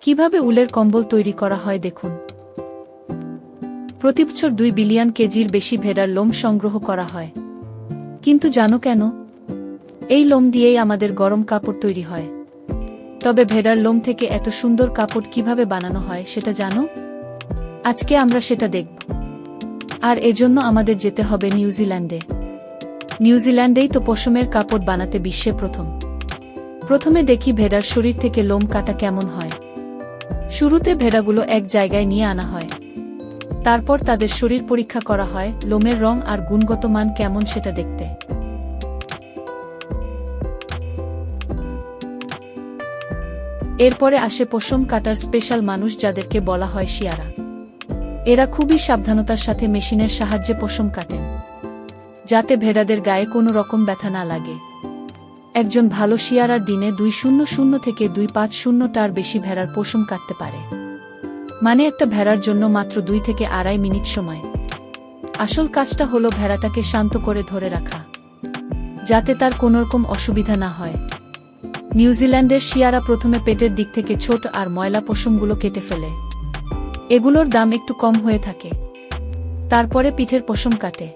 কীভাবে উলের কম্বল তৈরি করা হয় দেখুন। প্রতি বছর দুই বিলিয়ন কেজির বেশি ভেড়ার লোম সংগ্রহ করা হয়। কিন্তু জানো কেন? এই লোম দিয়েই আমাদের গরম কাপড় তৈরি হয়। তবে ভেড়ার লোম থেকে এত সুন্দর কাপড় কীভাবে বানানো হয় সেটা জানো? আজকে আমরা সেটা দেখব। আর এজন্য আমাদের যেতে হবে নিউজিল্যান্ডে। নিউজিল্যান্ডেই তো পশমের কাপড় বানাতে বিশ্বে প্রথম। প্রথমে দেখি ভেড়ার শরীর থেকে লোম কাটা কেমন হয়। শুরুতে ভেড়াগুলো এক জায়গায় নিয়ে আনা হয়। তারপর তাদের শরীর পরীক্ষা করা হয়, লোমের রং আর গুণগত মান কেমন সেটা দেখতে। এরপরে আসে পশম কাটার স্পেশাল মানুষ যাদেরকে বলা হয় শিয়ারা। এরা খুবই সাবধানতার সাথে মেশিনের সাহায্যে পশম কাটেন, যাতে ভেড়াদের গায়ে কোনো রকম ব্যথা না লাগে। একজন ভালো শিয়ারার দিনে দুই শূন্য শূন্য থেকে দুই পাঁচ শূন্য তার বেশি ভেড়ার পশম কাটতে পারে। মানে একটা ভেড়ার জন্য মাত্র দুই থেকে আড়াই মিনিট সময়। আসল কাজটা হলো ভেড়াটাকে শান্ত করে ধরে রাখা। যাতে তার কোনোরকম অসুবিধা না হয়। নিউজিল্যান্ডের শিয়ারা প্রথমে পেটের দিক থেকে ছোট আর ময়লা পশমগুলো কেটে ফেলে। এগুলোর দাম একটু কম হয়ে থাকে। তারপরে পিঠের পশম কাটে।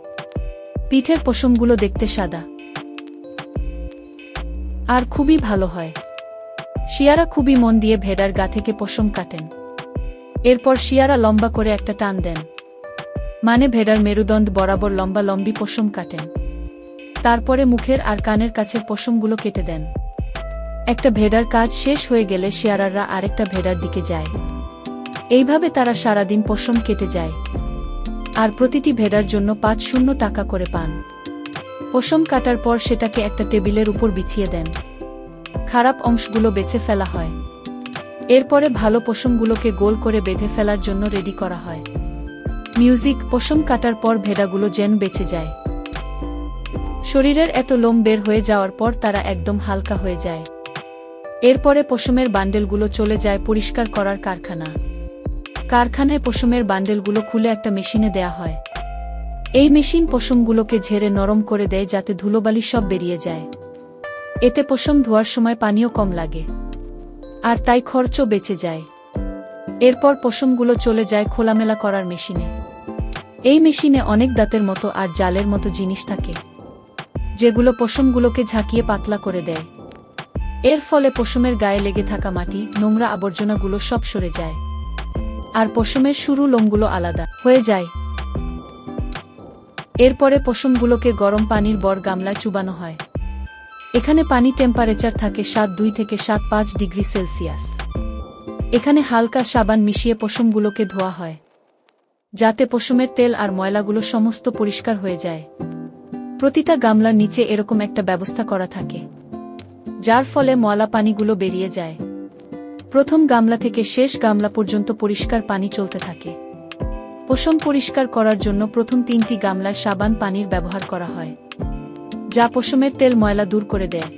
পিঠের পশমগুলো দেখতে সাদা। আর খুবই ভালো হয়। শিয়ারা খুবই মন দিয়ে ভেড়ার গা থেকে পশম কাটেন। এরপর শিয়ারা লম্বা করে একটা টান দেন। মানে ভেড়ার মেরুদণ্ড বরাবর লম্বা লম্বি পশম কাটেন। তারপরে মুখের আর কানের কাছের পশমগুলো কেটে দেন। একটা ভেড়ার কাজ শেষ হয়ে গেলে শিয়ারাররা আরেকটা ভেড়ার দিকে যায়। এইভাবে তারা সারাদিন পশম কেটে যায়। আর প্রতিটি ভেড়ার জন্য পাঁচ শূন্য টাকা করে পান। পশম কাটার পর সেটাকে একটা টেবিলের উপর বিছিয়ে দেন। খারাপ অংশগুলো বেছে ফেলা হয়। এরপরে ভালো পশমগুলোকে গোল করে বেঁধে ফেলার জন্য রেডি করা হয়। মিউজিক পশম কাটার পর ভেড়াগুলো যেন বেঁচে যায়। শরীরের এত লোম বের হয়ে যাওয়ার পর তারা একদম হালকা হয়ে যায়। এরপরে পশমের বান্ডেলগুলো চলে যায় পরিষ্কার করার কারখানা। কারখানায় পশমের বান্ডেলগুলো খুলে একটা মেশিনে দেয়া হয়। এই মেশিন পশমগুলোকে ঝেড়ে নরম করে দেয় যাতে ধুলোবালি সব বেরিয়ে যায়। এতে পশম ধোয়ার সময় পানিও কম লাগে। আর তাই খরচও বেঁচে যায়। এরপর পশমগুলো চলে যায় খোলামেলা করার মেশিনে। এই মেশিনে অনেক দাঁতের মতো আর জালের মতো জিনিস থাকে, যেগুলো পশমগুলোকে ঝাঁকিয়ে পাতলা করে দেয়। এর ফলে পশমের গায়ে লেগে থাকা মাটি, নোংরা আবর্জনাগুলো সব সরে যায়। আর পশমের শুরু লোমগুলো আলাদা হয়ে যায়। এরপরে পশমগুলোকে গরম পানির বর গামলায় চুবানো হয়। এখানে পানি টেম্পারেচার থাকে সাত দুই থেকে সাত পাঁচ ডিগ্রি সেলসিয়াস। এখানে হালকা সাবান মিশিয়ে পশমগুলোকে ধোয়া হয়। যাতে পশমের তেল আর ময়লাগুলো সমস্ত পরিষ্কার হয়ে যায়। প্রতিটা গামলার নিচে এরকম একটা ব্যবস্থা করা থাকে। যার ফলে ময়লা পানিগুলো বেরিয়ে যায়। প্রথম গামলা থেকে শেষ গামলা পর্যন্ত পরিষ্কার পানি চলতে থাকে। পশম পরিষ্কার করার জন্য প্রথম তিনটি গামলায় সাবান পানির ব্যবহার করা হয়, যা পশমের তেল ময়লা দূর করে দেয়।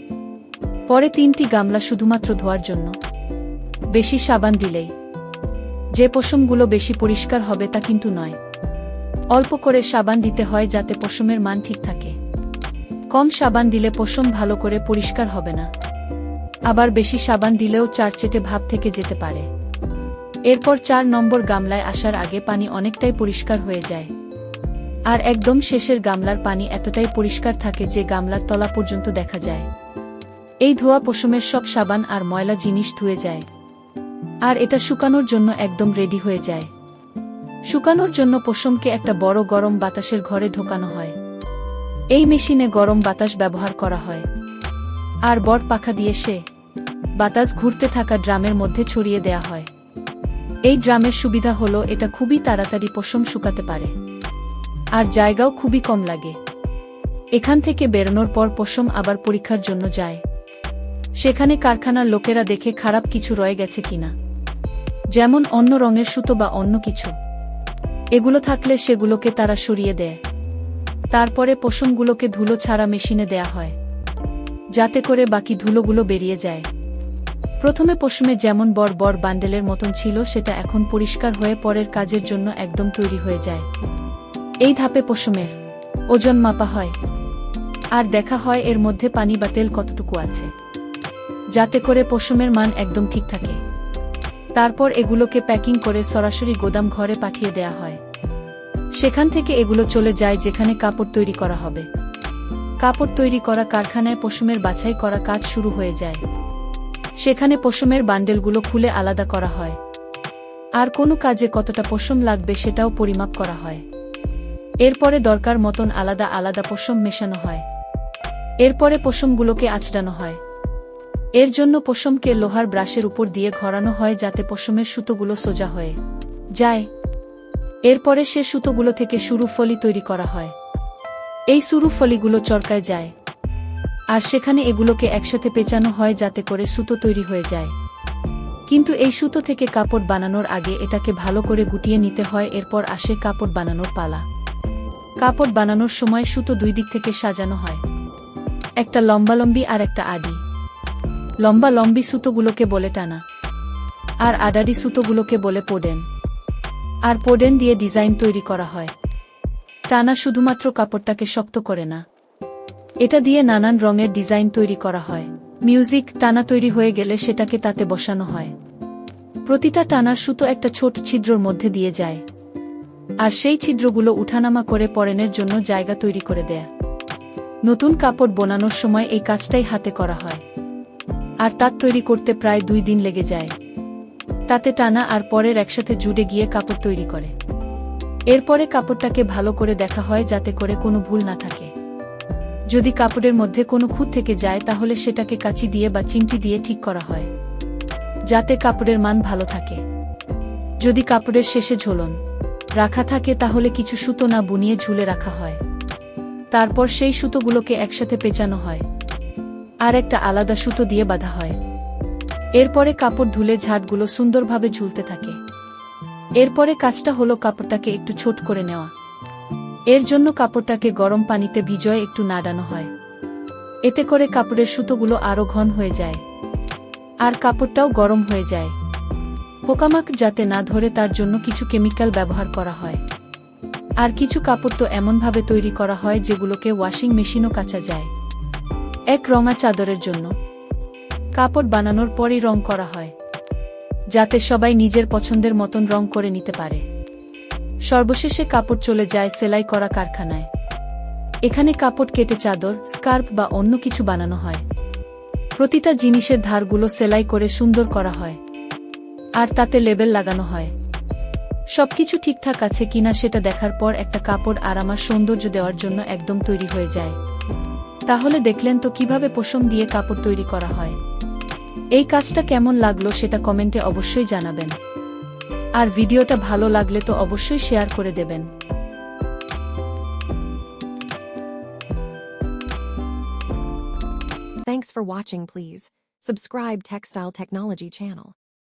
পরে তিনটি গামলা শুধুমাত্র ধোয়ার জন্য। বেশি সাবান দিলেই। যে পশমগুলো বেশি পরিষ্কার হবে তা কিন্তু নয়। অল্প করে সাবান দিতে হয় যাতে পশমের মান ঠিক থাকে। কম সাবান দিলে পশম ভালো করে পরিষ্কার হবে না। আবার বেশি সাবান দিলেও চারচেটে ভাব থেকে যেতে পারে। এরপর চার নম্বর গামলায় আসার আগে পানি অনেকটাই পরিষ্কার হয়ে যায়। আর একদম শেষের গামলার পানি এতটাই পরিষ্কার থাকে যে গামলার তলা পর্যন্ত দেখা যায়। এই ধোয়া পশমের সব সাবান আর ময়লা জিনিস ধুয়ে যায়। আর এটা শুকানোর জন্য একদম রেডি হয়ে যায়। শুকানোর জন্য পশমকে একটা বড় গরম বাতাসের ঘরে ঢোকানো হয়। এই মেশিনে গরম বাতাস ব্যবহার করা হয়। আর বর পাখা দিয়ে সে বাতাস ঘুরতে থাকা ড্রামের মধ্যে ছড়িয়ে দেয়া হয়। এই ড্রামের সুবিধা হলো এটা খুবই তাড়াতাড়ি পশম শুকাতে পারে। আর জায়গাও খুবই কম লাগে। এখান থেকে বেরোনোর পর পশম আবার পরীক্ষার জন্য যায়। সেখানে কারখানার লোকেরা দেখে খারাপ কিছু রয়ে গেছে কিনা। যেমন অন্য রঙের সুতো বা অন্য কিছু। এগুলো থাকলে সেগুলোকে তারা সরিয়ে দেয়। তারপরে পশমগুলোকে ধুলো ছাড়া মেশিনে দেয়া হয়। যাতে করে বাকি ধুলোগুলো বেরিয়ে যায়। প্রথমে পশমে যেমন বর বান্ডেলের মতন ছিল, সেটা এখন পরিষ্কার হয়ে পরের কাজের জন্য একদম তৈরি হয়ে যায়। এই ধাপে পশমের ওজন মাপা হয়। আর দেখা হয় এর মধ্যে পানি বা তেল কতটুকু আছে। যাতে করে পশমের মান একদম ঠিক থাকে। তারপর এগুলোকে প্যাকিং করে সরাসরি গোদাম ঘরে পাঠিয়ে দেয়া হয়। সেখান থেকে এগুলো চলে যায় যেখানে কাপড় তৈরি করা হবে। কাপড় তৈরি করা কারখানায় পশমের বাছাই করা কাজ শুরু হয়ে যায়। সেখানে পশমের বান্ডেলগুলো খুলে আলাদা করা হয়। আর কোনো কাজে কতটা পশম লাগবে সেটাও পরিমাপ করা হয়। এরপরে দরকার মতন আলাদা আলাদা পশম মেশানো হয়। এরপরে পশমগুলোকে আঁচড়ানো হয়। এর জন্য পশমকে লোহার ব্রাশের উপর দিয়ে ঘরানো হয় যাতে পশমের সুতোগুলো সোজা হয়ে যায়। এরপরে সে সুতোগুলো থেকে শুরু ফলি তৈরি করা হয়। এই সুরু ফলিগুলো চরকায় যায়। আর সেখানে এগুলোকে একসাথে পেঁচানো হয় যাতে করে সুতো তৈরি হয়ে যায়। কিন্তু এই সুতো থেকে কাপড় বানানোর আগে এটাকে ভালো করে গুটিয়ে নিতে হয়, এরপর আসে কাপড় বানানোর পালা। কাপড় বানানোর সময় সুতো দুই দিক থেকে সাজানো হয়। একটা লম্বালম্বি আর একটা আডি লম্বা লম্বি সুতোগুলোকে বলে টানা। আর আডাডি সুতোগুলোকে বলে পোডেন। আর পোডেন দিয়ে ডিজাইন তৈরি করা হয়। টানা শুধুমাত্র কাপড়টাকে শক্ত করে না। এটা দিয়ে নানান রঙের ডিজাইন তৈরি করা হয়। মিউজিক টানা তৈরি হয়ে গেলে সেটাকে তাতে বসানো হয়। প্রতিটা টানার সুতো একটা ছোট ছিদ্রর মধ্যে দিয়ে যায়। আর সেই ছিদ্রগুলো উঠানামা করে পরেনের জন্য জায়গা তৈরি করে দেয়া। নতুন কাপড় বোনানোর সময় এই কাজটাই হাতে করা হয়। আর তার তৈরি করতে প্রায় দুই দিন লেগে যায়। তাতে টানা আর পরের একসাথে জুড়ে গিয়ে কাপড় তৈরি করে। এরপরে কাপড়টাকে ভালো করে দেখা হয় যাতে করে কোনো ভুল না থাকে। যদি কাপড়ের মধ্যে কোনো খুঁত থেকে যায় তাহলে সেটাকে কাচি দিয়ে বা চিমটি দিয়ে ঠিক করা হয়। যাতে কাপড়ের মান ভালো থাকে। যদি কাপড়ের শেষে ঝোলন রাখা থাকে তাহলে কিছু সুতো না বুনিয়ে ঝুলে রাখা হয়। তারপর সেই সুতোগুলোকে একসাথে পেঁচানো হয়। আর একটা আলাদা সুতো দিয়ে বাঁধা হয়। এরপরে কাপড় ধুলে ঝাড়গুলো সুন্দরভাবে ঝুলতে থাকে। এরপরে কাজটা হলো কাপড়টাকে একটু ছোট করে নেওয়া। এর জন্য কাপড়টাকে গরম পানিতে ভিজয়ে একটু নাড়ানো হয়। এতে করে কাপড়ের সুতোগুলো আরও ঘন হয়ে যায়। আর কাপড়টাও গরম হয়ে যায়। পোকামাক যাতে না ধরে তার জন্য কিছু কেমিক্যাল ব্যবহার করা হয়। আর কিছু কাপড় তো এমনভাবে তৈরি করা হয় যেগুলোকে ওয়াশিং মেশিনও কাচা যায়। এক রঙা চাদরের জন্য। কাপড় বানানোর পরই রং করা হয়। যাতে সবাই নিজের পছন্দের মতন রং করে নিতে পারে। সর্বশেষে কাপড় চলে যায় সেলাই করা কারখানায়। এখানে কাপড় কেটে চাদর, স্কার্ফ বা অন্য কিছু বানানো হয়। প্রতিটা জিনিসের ধারগুলো সেলাই করে সুন্দর করা হয়। আর তাতে লেবেল লাগানো হয়। সবকিছু ঠিকঠাক আছে কিনা সেটা দেখার পর একটা কাপড় আর আমার সৌন্দর্য দেওয়ার জন্য একদম তৈরি হয়ে যায়। তাহলে দেখলেন তো কীভাবে পশম দিয়ে কাপড় তৈরি করা হয়। এই কাজটা কেমন লাগল সেটা কমেন্টে অবশ্যই জানাবেন। আর ভিডিওটা ভালো লাগলে তো অবশ্যই শেয়ার করে দেবেন Thanks for watching please. Subscribe Textile Technology channel.